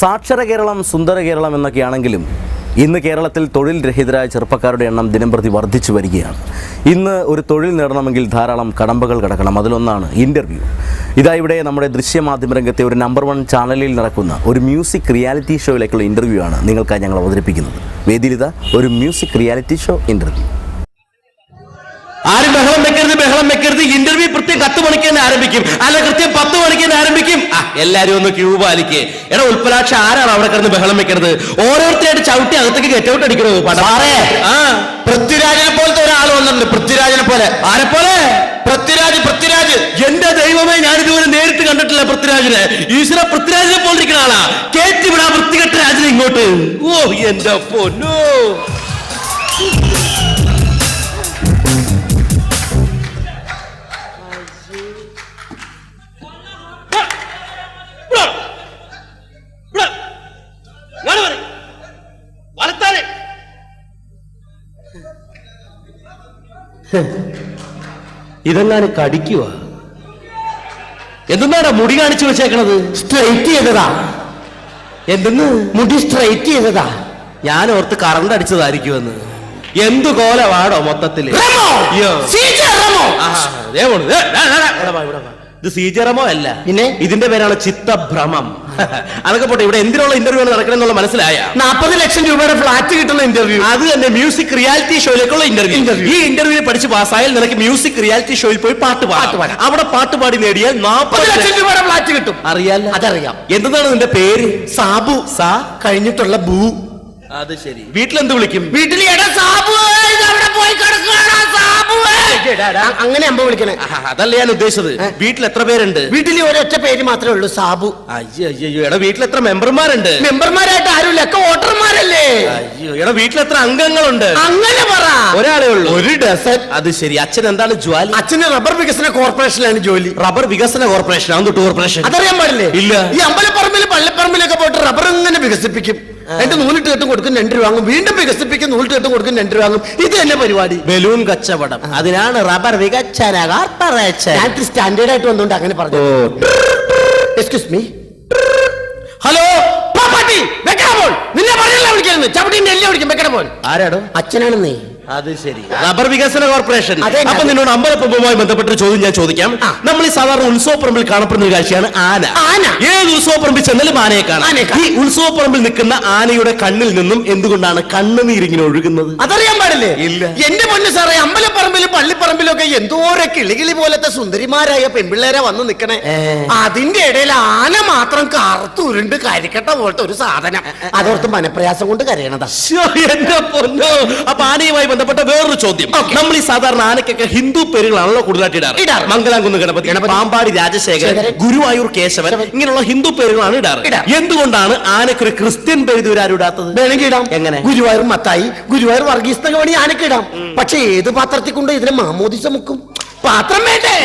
സാക്ഷര കേരളം സുന്ദര കേരളം എന്നൊക്കെയാണെങ്കിലും ഇന്ന് കേരളത്തിൽ തൊഴിൽ രഹിതരായ ചെറുപ്പക്കാരുടെ എണ്ണം ദിനംപ്രതി വർദ്ധിച്ചു വരികയാണ്. ഇന്ന് ഒരു തൊഴിൽ നേടണമെങ്കിൽ ധാരാളം കടമ്പകൾ കിടക്കണം. അതിലൊന്നാണ് ഇന്റർവ്യൂ ഇതാ ഇവിടെ നമ്മുടെ ദൃശ്യമാധ്യമ രംഗത്തെ ഒരു നമ്പർ വൺ ചാനലിൽ നടക്കുന്ന ഒരു മ്യൂസിക് റിയാലിറ്റി ഷോയിലേക്കുള്ള ഇന്റർവ്യൂ ആണ് നിങ്ങൾക്കായി ഞങ്ങൾ അവതരിപ്പിക്കുന്നത്. വേദിയിലിത ഒരു മ്യൂസിക് റിയാലിറ്റി ഷോ ഇന്റർവ്യൂ ആരും ബഹളം വെക്കരുത് ബഹളം വെക്കരുത്. ഇന്റർവ്യൂ കൃത്യം പത്ത് മണിക്ക് തന്നെ ആരംഭിക്കും. അല്ല കൃത്യം പത്ത് മണിക്ക് തന്നെ ആരംഭിക്കും. ആ എല്ലാരും ഒന്ന് ക്യൂ പാലിക്കേ. എടാ ഉൽപ്പലാക്ഷ ആരാണ് അവിടെ കിടന്ന് ബഹളം വെക്കരുത് ഓരോരുത്തരായിട്ട് ചവിട്ടി അകത്തേക്ക് ഗെറ്റ് ഔട്ട് അടിക്കണോ സാറേ. ആ. പൃഥ്വിരാജിനെ പോലത്തെ ഒരാൾ വന്നിട്ടുണ്ട് പൃഥ്വിരാജിനെ പോലെ. ആരെ പോലെ? പൃഥ്വിരാജ് പൃഥ്വിരാജ്. എന്റെ ദൈവമേ ഞാൻ ഇതുവരെ നേരിട്ട് കണ്ടിട്ടില്ല പൃഥ്വിരാജിനെ. ഈശ്വര പൃഥ്വിരാജിനെ പോലിരിക്കുന്ന ആളാ. കേറ്റി വിടാ വൃത്തികെട്ട രാജിനെ ഇങ്ങോട്ട്. ഓ എന്റെ പൊന്നോ. ഇതെങ്ങാനും കടിക്കുക എന്തെന്നാടാ മുടി കാണിച്ചു വെച്ചേക്കണത്? സ്ട്രൈറ്റ് ചെയ്തതാ. എന്തെന്ന്? മുടി സ്ട്രൈറ്റ് ചെയ്തതാ. ഞാൻ ഓർത്ത് കറണ്ട് അടിച്ചതായിരിക്കുമെന്ന്. എന്തു കോലവാടോ മൊത്തത്തിൽ? ഇത് സീജറമോ അല്ല. പിന്നെ? ഇതിന്റെ പേരാണ് ചിത്തഭ്രമം. അതൊക്കെ പോട്ടെ ഇവിടെ എന്തിനുള്ള ഇന്റർവ്യൂ ആണ് നടക്കണമെന്നുള്ള മനസ്സിലായ? നാപ്പത് ലക്ഷം രൂപയുടെ ഫ്ലാറ്റ് കിട്ടുന്ന ഇന്റർവ്യൂ അത് തന്നെ മ്യൂസിക് റിയാലിറ്റി ഷോയിലേക്കുള്ള ഇന്റർവ്യൂ ഈ ഇന്റർവ്യൂ പഠിച്ച് പാസ്സായാൽ നിനക്ക് മ്യൂസിക് റിയാലിറ്റി ഷോയിൽ പോയി പാട്ട് പാട്ട് പാടാം. പാടാം. അവിടെ പാട്ട് പാടി നേടിയാൽ നാൽപ്പത് ലക്ഷം രൂപയുടെ ഫ്ലാറ്റ് കിട്ടും. അറിയാലോ. അതറിയാം. എന്താണ് നിന്റെ പേര്? സാബു. സാ? കഴിഞ്ഞിട്ടുള്ള ഭൂ അത് ശരി. വീട്ടിലെന്ത് വിളിക്കും? വീട്ടിൽ അങ്ങനെ അമ്പ വിളിക്കണേ. അതല്ല ഞാൻ ഉദ്ദേശിച്ചത്. വീട്ടിൽ എത്ര പേരുണ്ട്? വീട്ടിൽ ഒരൊറ്റ പേര് മാത്രമേ ഉള്ളൂ സാബു. അയ്യോ അയ്യോ എടാ വീട്ടിൽ എത്ര മെമ്പർമാരുണ്ട്? മെമ്പർമാരായിട്ട് ആരുമില്ല ഒക്കെ വോട്ടർമാരല്ലേ? അയ്യോ എടാ വീട്ടിൽ എത്ര അംഗങ്ങളുണ്ട്? അങ്ങനെ പറ. ഒരാളേ ഉള്ളൂ. ഒരു ഡസൻ. അത് ശരി. അച്ഛൻ എന്താണ് ജോലി? അച്ഛന് റബ്ബർ വികസന കോർപ്പറേഷനിലാണ് ജോലി. റബ്ബർ വികസന കോർപ്പറേഷൻ അതൊട്ട് കോർപ്പറേഷൻ അതറിയാൻ പാടില്ലേ? ഇല്ല. ഈ അമ്പലപ്പറമ്പിൽ പള്ളിപ്പറമ്പിലൊക്കെ പോയിട്ട് റബ്ബർ ഇങ്ങനെ വികസിപ്പിക്കും. എന്റെ നൂലിട്ട് കെട്ടും കൊടുക്കും രണ്ട് രൂപ വാങ്ങും. വീണ്ടും വികസിപ്പിക്കും നൂലിട്ട് കെട്ടും കൊടുക്കും രണ്ട് രൂപ വാങ്ങും. ഇത് തന്നെ പരിപാടി. ബലൂൺ കച്ചവടം. അതിനാണ് റബ്ബർ ഞാൻ സ്റ്റാൻഡേർഡ് ആയിട്ട് വന്നുകൊണ്ട് അങ്ങനെ പറഞ്ഞു. എക്സ്ക്യൂസ് മീ ഹലോ നിന്നെ പറഞ്ഞല്ല വിളിക്കുന്നത് ചവിട്ടിന്റെ എല്ലാം വിളിക്കും. വെക്കണ പോൽ ആരാടോ? അച്ഛനാണ് നീ അത് ശരി. റബ്ബർ വികസന കോർപ്പറേഷൻ. അപ്പൊ നിന്നോട് അമ്പലപ്പുമായി ബന്ധപ്പെട്ട ചോദ്യം ഞാൻ ചോദിക്കാം. നമ്മൾ ഈ സാധാരണ ഉത്സവപ്പറമ്പിൽ കാണപ്പെടുന്ന ഒരു കാഴ്ചയാണ് ആന. ആന. ഏത് ഉത്സവപ്പറമ്പിൽ ചെന്നാലും ആനയെ കാണാം. ഈ. ഉത്സവപ്പറമ്പിൽ നിൽക്കുന്ന ആനയുടെ കണ്ണിൽ നിന്നും എന്തുകൊണ്ടാണ് കണ്ണുനീരിങ്ങനെ ഒഴുകുന്നത്? അതറിയാൻ പാടില്ലേ? ഇല്ല. എന്റെ പൊന്നു സാറേ അമ്പലപ്പറമ്പിലും പള്ളിപ്പറമ്പിലും ഒക്കെ എന്തോരെ കിളികിളി പോലത്തെ സുന്ദരിമാരായ പെൺപിള്ളേരെ വന്ന് നിൽക്കണേ. അതിന്റെ ഇടയിൽ ആന മാത്രം കറുത്തുരുണ്ട് കരിക്കട്ട പോലത്തെ ഒരു സാധനം. അതോർത്ത് മനപ്രയാസം കൊണ്ട് കരയണതാ. എന്റെ പൊന്നോ. അപ്പൊ ആനയുമായി ബന്ധപ്പെട്ട വേറൊരു ചോദ്യം. നമ്മൾ ഈ സാധാരണ ആനക്കൊക്കെ ഹിന്ദു പേരുകളാണല്ലോ കൂടുതലായിട്ട് ഇടാറ്. മംഗലാംകുന്ന് ഗണപതി. പാമ്പാടി രാജശേഖരൻ ഗുരുവായൂർ കേശവൻ ഇങ്ങനെയുള്ള ഹിന്ദു പേരുകളാണ് ഇടാറ്. എന്തുകൊണ്ടാണ് ആനക്ക് ഒരു ക്രിസ്ത്യൻ പേര് ഇതുവരെ ആരും ഇടാത്തത്? വേണമെങ്കിൽ ഇടാം. എങ്ങനെ? ഗുരുവായൂർ മത്തായി. ഗുരുവായൂർ വർഗീസ് എന്നൊക്കെ വേണമെങ്കിൽ ആനക്ക് ഇടാം. പക്ഷെ ഏത് പാത്രത്തിൽ കൊണ്ട് ഇതിനെ മാമോദിസ മുക്കും? പാത്രം വേണ്ടേ?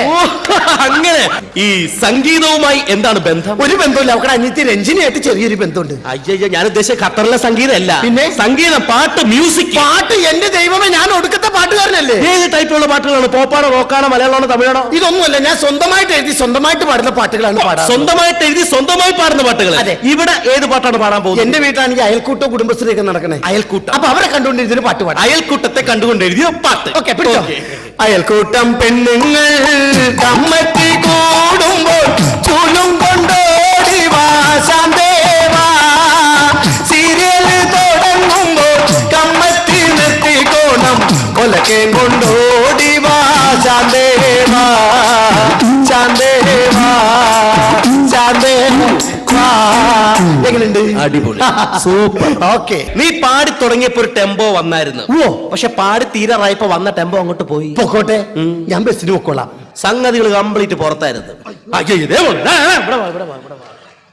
അങ്ങനെ. ഈ സംഗീതവുമായി എന്താണ് ബന്ധം? ഒരു ബന്ധമില്ല അവിടെ അനിയത്തി രഞ്ജിനിയായിട്ട് ചെറിയൊരു ബന്ധമുണ്ട്. അയ്യോ ഞാൻ ഉദ്ദേശിച്ച ഖത്തറിലെ സംഗീതമല്ല. പിന്നെ? സംഗീതം പാട്ട് മ്യൂസിക്. പാട്ട് എന്റെ ദൈവമേ. ഞാൻ ഒടുക്കത്തെ പാട്ടുകാരനല്ലേ? ഏത് ടൈപ്പിലുള്ള പാട്ടുകളാണ്? പോപ്പാണോ റോക്കാണോ മലയാളമാണോ തമിഴാണോ? ഇതൊന്നുമല്ല ഞാൻ സ്വന്തമായിട്ട് എഴുതി സ്വന്തമായിട്ട് പാടുന്ന പാട്ടുകളാണ് പാടാ സ്വന്തമായിട്ട് എഴുതി സ്വന്തമായി പാടുന്ന പാട്ടുകൾ അതെ. ഇവിടെ ഏത് പാട്ടാണ് പാടാൻ പോകുന്നത്? എന്റെ വീട്ടിലാണെങ്കിൽ അയൽക്കൂട്ടോ കുടുംബശ്രീയൊക്കെ നടക്കണേ. അയൽക്കൂട്ടം. അപ്പൊ അവരെ കണ്ടുകൊണ്ട് ഇതിന് പാട്ട് പാടാം. അയൽക്കൂട്ടത്തെ കണ്ടുകൊണ്ട് എഴുതിയ പാട്ട്. ഓക്കെ പിടിച്ചോ? ഓക്കേ. അയൽക്കൂട്ടം പെണ്ണുങ്ങൾ അടിപൊളി. സൂപ്പർ. ഓക്കെ. നീ പാടി തുടങ്ങിയപ്പോ ഒരു ടെമ്പോ വന്നായിരുന്നു. ഓ. പക്ഷെ പാടി തീരാറായപ്പോ വന്ന ടെമ്പോ അങ്ങോട്ട് പോയി. പൊക്കോട്ടെ. ഞാൻ ബസ്സിന് പൊക്കോളാം. സംഗതികൾ കംപ്ലീറ്റ് പുറത്തായിരുന്നു.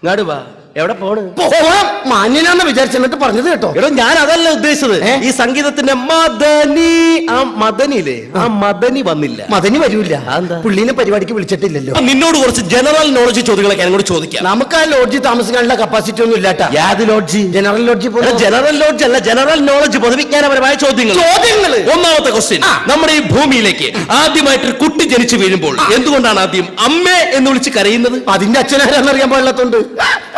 ഇങ്ങോട്ട് വാ. എവിടെ പോണ്? പോവാം. മാന്യനാന്ന് വിചാരിച്ചെന്നിട്ട് പറഞ്ഞത് കേട്ടോ. എടോ ഞാൻ അതല്ല ഉദ്ദേശിച്ചത്. ഈ സംഗീതത്തിന്റെ മദനി ആ മദനിയില്ലേ? ആ. മദനി വന്നില്ല. മദനി വരൂല? പുള്ളീനെ പരിപാടിക്ക് വിളിച്ചിട്ടില്ലല്ലോ. നിന്നോട് കുറച്ച് ജനറൽ നോളജ് ചോദ്യങ്ങളൊക്കെ എന്നോട് ചോദിക്കാം. നമുക്ക് ആ ലോഡ്ജി താമസിക്കാനുള്ള കപ്പാസിറ്റി ഒന്നും ഇല്ലാട്ടാ യാത് lodge general lodge general lodge അല്ല ജനറൽ നോളജ് പൊതുവിജ്ഞാനപരമായ ചോദ്യങ്ങൾ. ചോദ്യങ്ങൾ ഒന്നാമത്തെ ക്വസ്റ്റ്യൻ നമ്മുടെ ഈ ഭൂമിയിലേക്ക് ആദ്യമായിട്ട് ഒരു കുട്ടി ജനിച്ചു വീഴുമ്പോൾ എന്തുകൊണ്ടാണ് ആദ്യം അമ്മേ എന്ന് വിളിച്ച് കരയുന്നത്? അതിന്റെ അച്ഛനാരാന്നറിയാൻ പാടില്ലാത്തോണ്ട്. ശ്ശോ,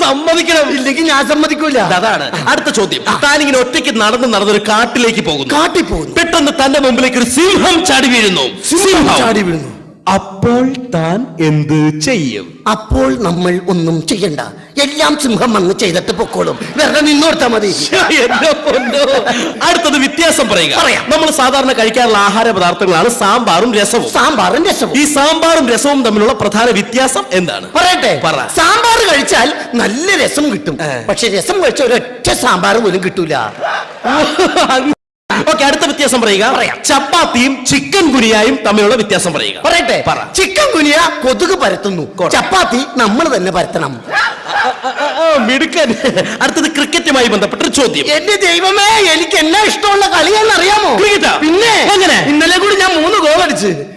സമ്മതിക്കണം. ഇല്ലെങ്കിൽ ഞാൻ സമ്മതിക്കൂല. അതാണ്. അടുത്ത ചോദ്യം. താനിങ്ങനെ ഒറ്റയ്ക്ക് നടന്ന് നടന്നൊരു കാട്ടിലേക്ക് പോകുന്നു. കാട്ടിൽ പോകുന്നു. പെട്ടെന്ന് തന്റെ മുമ്പിലേക്ക് ഒരു സിംഹം ചാടി വീഴുന്നു. സിംഹം. ചാടി വീഴുന്നു. അപ്പോൾ താൻ എന്ത് ചെയ്യും? അപ്പോൾ നമ്മൾ ഒന്നും ചെയ്യണ്ട. എല്ലാം സിംഹം വന്ന് ചെയ്തിട്ട് പൊക്കോളും. വെറുതെ നിന്നോർത്താ മതി. ശ്ശോ, എന്റെ പൊന്നോ. അടുത്തത് വ്യത്യാസം പറയുക. പറയാം. നമ്മൾ സാധാരണ കഴിക്കാറുള്ള ആഹാര പദാർത്ഥങ്ങളാണ് സാമ്പാറും രസവും. സാമ്പാറും രസവും. ഈ സാമ്പാറും രസവും തമ്മിലുള്ള പ്രധാന വ്യത്യാസം എന്താണ്? പറയട്ടെ. പറ. സാമ്പാർ കഴിച്ചാൽ നല്ല രസം കിട്ടും. പക്ഷെ രസം കഴിച്ച ഒരൊറ്റ സാമ്പാർ പോലും കിട്ടൂല. ഓക്കെ അടുത്ത വ്യത്യാസം പറയുക. പറയാം. ചപ്പാത്തിയും ചിക്കൻ ഗുനിയായും തമ്മിലുള്ള വ്യത്യാസം പറയുക. പറയട്ടെ. പറ. ചിക്കൻ കുനിയ കൊതുക് പരത്തുന്നു. ചപ്പാത്തി നമ്മൾ തന്നെ പരത്തണം. മിടുക്കൻ. അടുത്തത് ക്രിക്കറ്റുമായി ബന്ധപ്പെട്ട ഒരു ചോദ്യം. എന്റെ ദൈവമേ എനിക്ക് എന്നാ ഇഷ്ടമുള്ള കളിയാണെന്ന് അറിയാമോ? ക്രിക്കറ്റാ? പിന്നെ എങ്ങനെ? ഇന്നലെ കൂടി ഞാൻ മൂന്ന് ഗോൾ അടിച്ച്.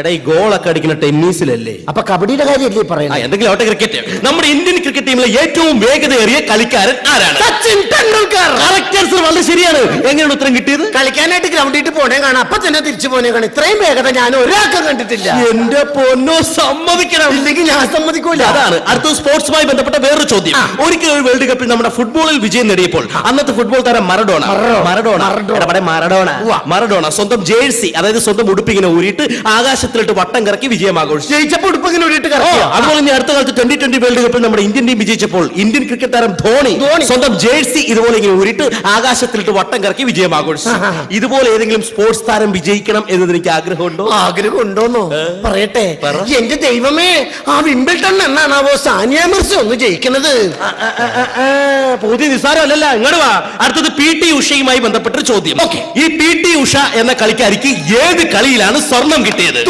എടാ ഈ ഗോളൊക്കെ അടിക്കുന്ന ടെന്നീസിലല്ലേ? അപ്പൊ കബഡിയുടെ കാര്യമല്ലേ പറയുന്നത്? എന്തെങ്കിലും ആവട്ടെ ക്രിക്കറ്റ് നമ്മുടെ ഇന്ത്യൻ ക്രിക്കറ്റ് ടീമിലെ ഏറ്റവും വേഗതയേറിയ കളിക്കാരൻ ആരാണ്? സച്ചിൻ ടെണ്ടുൽക്കർ. കറക്റ്റ് വളരെ ശരിയാണ്. എങ്ങനെയാണ് ഉത്തരം കിട്ടിയത്? കളിക്കാനായിട്ട് ഗ്രൗണ്ടിൽ പോണേ കാണാം. അപ്പൊ തന്നെ തിരിച്ചു പോണേ കാണാം. ഇത്രയും വേഗത ഞാൻ ഒരാൾക്കും കണ്ടിട്ടില്ല. എന്റെ പൊന്നോ സമ്മതിക്കണം. ഇല്ലെങ്കിൽ ഞാൻ സമ്മതിക്കൂല. അതാണ്. അടുത്ത സ്പോർട്സുമായി ബന്ധപ്പെട്ട വേറൊരു ചോദ്യം. ഒരിക്കൽ ഒരു വേൾഡ് കപ്പിൽ നമ്മുടെ ഫുട്ബോളിൽ വിജയം നേടിയപ്പോൾ അന്നത്തെ ഫുട്ബോൾ താരം മറഡോണ. മറഡോണ. മറഡോണ. മറഡോണ. സ്വന്തം ജേഴ്സി അതായത് സ്വന്തം ഉടുപ്പിങ്ങനെ ഊരിയിട്ട് ഊരിയിട്ട് ആകാശത്തിലിട്ട് വട്ടം കറക്കി വിജയം ആഘോഷിച്ചു ജയിച്ചപ്പോ ഉടുപ്പിങ്ങനെ ഇട്ട് ഓ, അതുപോലെ തന്നെ അടുത്ത കാലത്ത് ട്വന്റി ട്വന്റി വേൾഡ് കപ്പിൽ നമ്മുടെ ഇന്ത്യൻ ടീം വിജയിച്ചപ്പോൾ ഇന്ത്യൻ ക്രിക്കറ്റ് താരം ധോണി. സ്വന്തം ജേഴ്സി ഇതുപോലെ ഇങ്ങനെ ഊരിട്ട് ആകാശത്തിലിട്ട് വട്ടം കറക്കി വിജയം ആഘോഷിച്ചു ഇതുപോലെ ഏതെങ്കിലും സ്പോർട്സ് താരം വിജയിക്കണം എന്നതിന് എനിക്ക് ആഗ്രഹമുണ്ടോ? ആഗ്രഹമുണ്ടോന്നോ? പറയട്ടെ. പറ. എന്റെ ദൈവമേ ആ വിംബിൾട്ടൺ എന്നാണാവോ സാനിയ മിർസ ഒന്ന് ജയിക്കുന്നത് പുതിയ നിസ്സാരമല്ലല്ല ഇങ്ങോട്ട് വാ. അടുത്തത് പി ടി ഉഷയുമായി ബന്ധപ്പെട്ട ചോദ്യം. ഈ പി ടി ഉഷ എന്ന കളിക്കാരിക്ക് ഏത് കളിയിലാണ് സ്വർണം കിട്ടിയത്?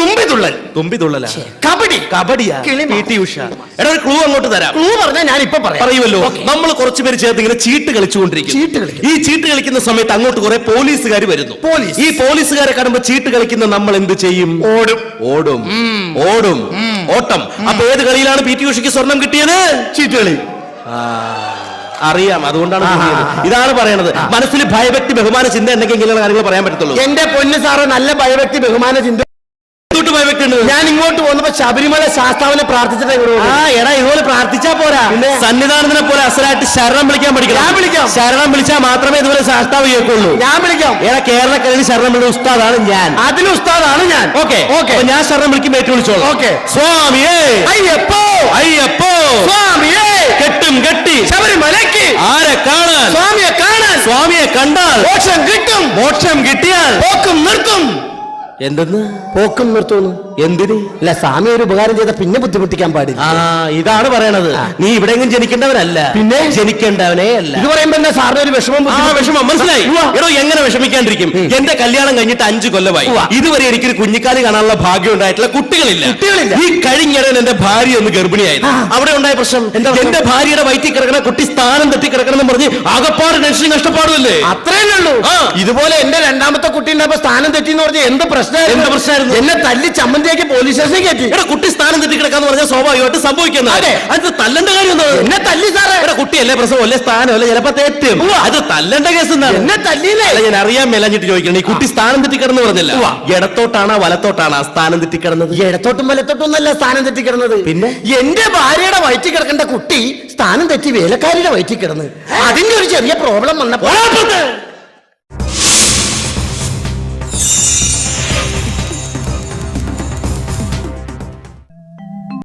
തുമ്പി തുള്ളൽ കബഡി. കബഡിയാ. കിളിമാ. P T Usha. എടാ ഒരു ക്ലൂ അങ്ങോട്ട് തരാം. ക്ലൂ പറഞ്ഞാൽ ഞാൻ ഇപ്പൊ പറയാം. പറയുമല്ലോ. Okay. നമ്മൾ കുറച്ചു പേര് ചേർത്ത് ഇങ്ങനെ ചീട്ട് കളിച്ചുകൊണ്ടിരിക്കും. ചീട്ട് കളിക്കും. ഈ ചീട്ട് കളിക്കുന്ന സമയത്ത് അങ്ങോട്ട് കുറെ പോലീസുകാർ വരുന്നു. പോലീസ്. ഈ പോലീസുകാരെ കാണുമ്പോ ചീട്ട് കളിക്കുന്ന നമ്മൾ എന്ത് ചെയ്യും? ഓടും. ഓടും. ഓടും. ഓട്ടം. അപ്പൊ ഏത് കളിയിലാണ് പി ടി ഉഷയ്ക്ക് സ്വർണം കിട്ടിയത്? ചീട്ടുകളി അറിയാം. അതുകൊണ്ടാണ്. ഇതാണ് പറയണത്. മനസ്സിൽ ഭയഭക്തി ബഹുമാന ചിന്ത എന്തെങ്കിലും കാര്യങ്ങൾ പറയാൻ പറ്റത്തുള്ളൂ. എന്റെ പൊന്ന് സാറ് നല്ല ഭയഭക്തി ബഹുമാന ചിന്ത. ഞാൻ ഇങ്ങോട്ട് വന്നപ്പോ ശബരിമല ശാസ്താവിനെ പ്രാർത്ഥിച്ചിട്ട് ആ എടാ ഇതുപോലെ പ്രാർത്ഥിച്ചാ പോരാ? സന്നിധാനത്തിനെ പോലെ അസലായിട്ട് ശരണം വിളിക്കാൻ പഠിക്കണം. ഞാൻ വിളിക്കാം. ശരണം വിളിച്ചാൽ മാത്രമേ ഇതുപോലെ ശാസ്താവ് കേൾക്കുള്ളൂ. ഞാൻ വിളിക്കാം. എടാ കേരളക്കരയിൽ ശരണം വിളിക്കുന്ന ഉസ്താദാണ് ഞാൻ. അതിന് ഉസ്താദാണ് ഞാൻ. ഓക്കെ. ഓക്കെ. ഞാൻ ശരണം വിളിക്കും ഏറ്റവും വിളിച്ചോളൂ. ഓക്കെ. സ്വാമിയേ. അയ്യപ്പോ. അയ്യപ്പോ. സ്വാമിയേ. കെട്ടും കെട്ടി. ശബരിമലയ്ക്ക്. ആരെ കാണാൻ? സ്വാമിയെ കാണാൻ. സ്വാമിയെ കണ്ടാൽ മോക്ഷം കിട്ടും. മോക്ഷം കിട്ടിയാൽ പോക്കും നിർത്തും. എന്തെന്ന്? പോക്കും നിർത്തുന്നു. എന്തിന്? അല്ല സ്വാമി ഒരു ഉപകാരം ചെയ്ത പിന്നെ ബുദ്ധിമുട്ടിക്കാൻ പാടില്ല. ആ ഇതാണ് പറയണത്. നീ ഇവിടെയെങ്കിലും ജനിക്കേണ്ടവനല്ല. പിന്നെ? ജനിക്കേണ്ടവനെ അല്ല. ഇത് പറയുമ്പോ എന്താ സാറിന് ഒരു വിഷമം വിഷമം. മനസ്സിലായി. എടോ എങ്ങനെ വിഷമിക്കാണ്ടിരിക്കും? എന്റെ കല്യാണം കഴിഞ്ഞിട്ട് അഞ്ചു കൊല്ലമായി. ഇതുവരെ എനിക്കൊരു കുഞ്ഞിക്കാലി കാണാനുള്ള ഭാഗ്യം ഉണ്ടായിട്ടുള്ള കുട്ടികളില്ല. ഈ കഴിഞ്ഞിടയിൽ എന്റെ ഭാര്യ ഒന്ന് ഗർഭിണിയായി. അവിടെ ഉണ്ടായ പ്രശ്നം? എന്റെ ഭാര്യയുടെ വയറ്റിൽ കിടക്കണ കുട്ടി സ്ഥാനം തട്ടി കിടക്കണം എന്ന് പറഞ്ഞ് ആകപ്പാട് ടെൻഷൻ കഷ്ടപ്പാടുമല്ലേ അത്രയല്ലേ ഉള്ളൂ. ഇതുപോലെ എന്റെ രണ്ടാമത്തെ കുട്ടി ഉണ്ടായപ്പോ സ്ഥാനം തെറ്റി എന്ന് പറഞ്ഞ എന്ത് പ്രശ്നമായിരുന്നു എന്ത് പ്രശ്നമായിരുന്നു? എന്നെ തല്ലി ചമ്മന്തിയാക്കി പോലീസ് സ്റ്റേഷനിൽ കയറ്റി. ഇവിടെ കുട്ടി സ്ഥാനം തെറ്റി കിടക്കാന്ന് പറഞ്ഞാൽ സ്വാഭാവികമായിട്ട് സംഭവിക്കുന്നത്. അതെ. തല്ലണ്ട കാര്യം എന്നെ തല്ലി സാറേ. എടാ കുട്ടിയല്ലേ അല്ലേ സ്ഥാനം? അല്ലെ ചിലപ്പോ തെറ്റും. അത് തല്ലണ്ട കേസ് എന്താണ് എന്നെ തല്ലിയില്ലേ ഞാൻ അറിയാൻ മേലഞ്ഞിട്ട് ചോദിക്കണം ഈ കുട്ടി സ്ഥാനം തെറ്റി കിടന്ന് പറഞ്ഞില്ല ഇടത്തോട്ടാണോ വലത്തോട്ടാണോ സ്ഥാനം തെറ്റി കിടന്നത് ഇടത്തോട്ടും വലത്തോട്ടും ഒന്നല്ല സ്ഥാനം തെറ്റി കിടന്നത് പിന്നെ? എന്റെ ഭാര്യയുടെ വയറ്റിൽ കിടക്കേണ്ട കുട്ടി സ്ഥാനം തെറ്റി വേലക്കാരിയുടെ വയറ്റിൽ കിടന്ന്. അതിന്റെ ഒരു ചെറിയ പ്രോബ്ലം വന്നപ്പോ